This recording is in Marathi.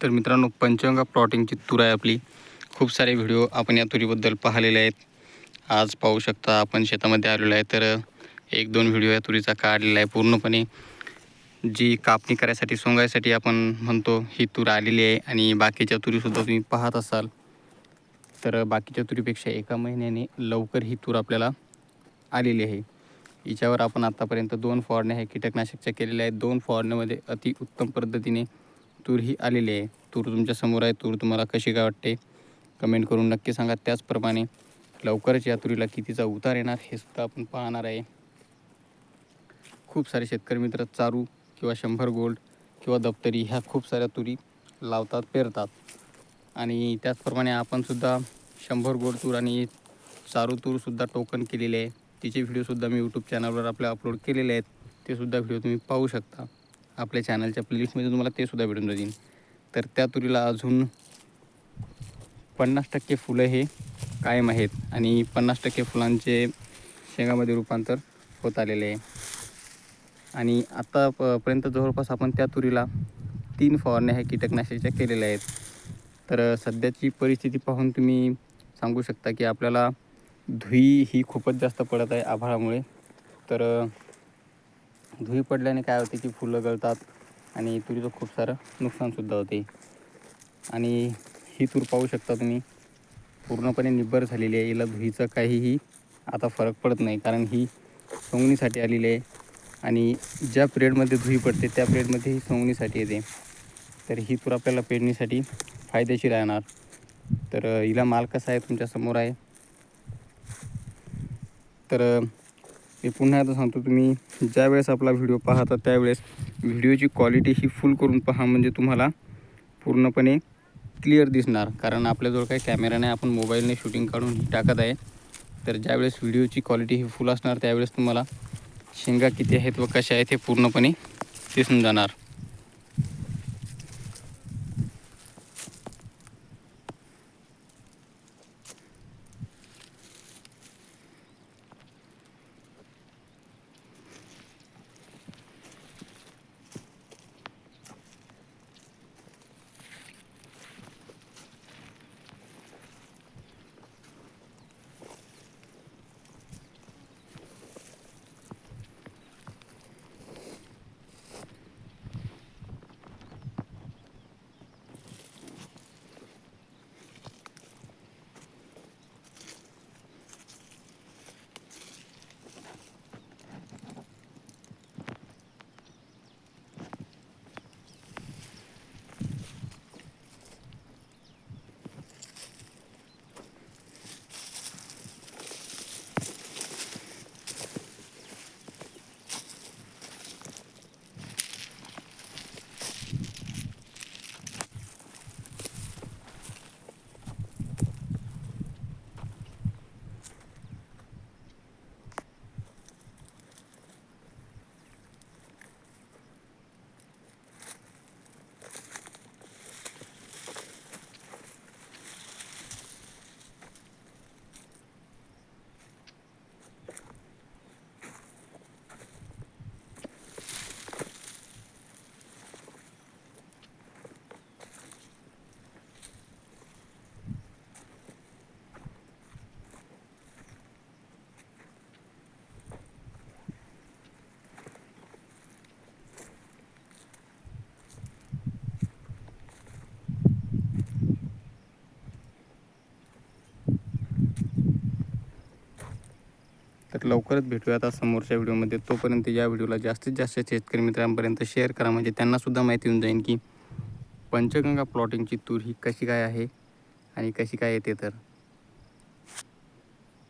तर मित्रांनो पंचगंगा प्लॉटिंगची तूर आहे आपली. खूप सारे व्हिडिओ आपण या तुरीबद्दल पाहिलेले आहेत. आज पाहू शकता आपण शेतामध्ये आलेलो आहे तर एक दोन व्हिडिओ या तुरीचा काढलेला आहे पूर्णपणे. जी कापणी करायसाठी सोंगायसाठी आपण म्हणतो ही तूर आलेली आहे आणि बाकीच्या तुरीसुद्धा तुम्ही पाहत असाल. तर बाकीच्या तुरीपेक्षा एका महिन्याने लवकर ही तूर आपल्याला आलेली आहे. हिच्यावर आपण आत्तापर्यंत दोन फवारण्या हे कीटकनाशकच्या केलेल्या आहेत. दोन फवारण्यामध्ये अति उत्तम पद्धतीने तूर ही आलेली आहे. तूर तुमच्यासमोर आहे. तूर तुम्हाला कशी काय वाटते? कमेंट करून नक्की सांगा. त्याचप्रमाणे लवकरच या तुरीला कितीचा उतार येणार हे सुद्धा आपण पाहणार आहे. खूप सारे शेतकरी मित्र चारू किंवा शंभर गोल्ड किंवा दप्तरी ह्या खूप साऱ्या तुरी लावतात पेरतात. आणि त्याचप्रमाणे आपणसुद्धा शंभर गोल्ड तूर आणि चारू तूरसुद्धा टोकन केलेले आहे. तिचे व्हिडिओसुद्धा मी यूट्यूब चॅनलवर आपल्या अपलोड केलेले आहेत. ते सुद्धा व्हिडिओ तुम्ही पाहू शकता. आपल्या चॅनलच्या प्लेलिस्टमध्ये तुम्हाला ते सुद्धा भेटून जातील. तर त्या तुरीला अजून पन्नास टक्के फुलं हे कायम आहेत आणि पन्नास टक्के फुलांचे शेंगामध्ये रूपांतर होत आलेले आहे. आणि आता जवळपास आपण त्या तुरीला तीन फवारण्या ह्या कीटकनाशकाच्या केलेल्या आहेत. तर सध्याची परिस्थिती पाहून तुम्ही सांगू शकता की आपल्याला धुई ही खूपच जास्त पडत आहे आभाळामुळे. तर धुई पडल्याने काय होते की फुलं गळतात आणि तुरीचं खूप सारं नुकसानसुद्धा होते. आणि ही तूर पाहू शकता तुम्ही. पूर्णपणे निब्बर झालेली आहे. हिला धुईचं काहीही आता फरक पडत नाही. कारण ही सोंगणीसाठी आलेली आहे. आणि ज्या पिरियडमध्ये धुई पडते त्या पिरियडमध्ये ही सोंगणीसाठी येते. तर ही तूर आपल्याला पेरणीसाठी फायदेशीर राहणार. तर हिला माल कसा आहे तुमच्यासमोर आहे? तर मी पुन्हा एकदा सांगतो तुम्ही ज्यावेळेस आपला व्हिडिओ पाहता त्यावेळेस व्हिडिओची क्वालिटी ही फुल करून पहा म्हणजे तुम्हाला पूर्णपणे क्लिअर दिसणार. कारण आपल्याजवळ काही कॅमेरा नाही आपण मोबाईलने शूटिंग काढून टाकत आहे. तर ज्यावेळेस व्हिडिओची क्वालिटी ही फुल असणार त्यावेळेस तुम्हाला शेंगा किती आहेत व कशा आहेत हे पूर्णपणे दिसून जाणार. तर लवकरच भेटूया आता समोरच्या व्हिडिओमध्ये. तोपर्यंत या व्हिडिओला जास्तीत जास्त शेतकरी मित्रांपर्यंत शेअर करा. म्हणजे त्यांनासुद्धा माहिती होऊन जाईल की पंचगंगा प्लॉटिंगची तूर ही कशी काय आहे आणि कशी काय येते तर.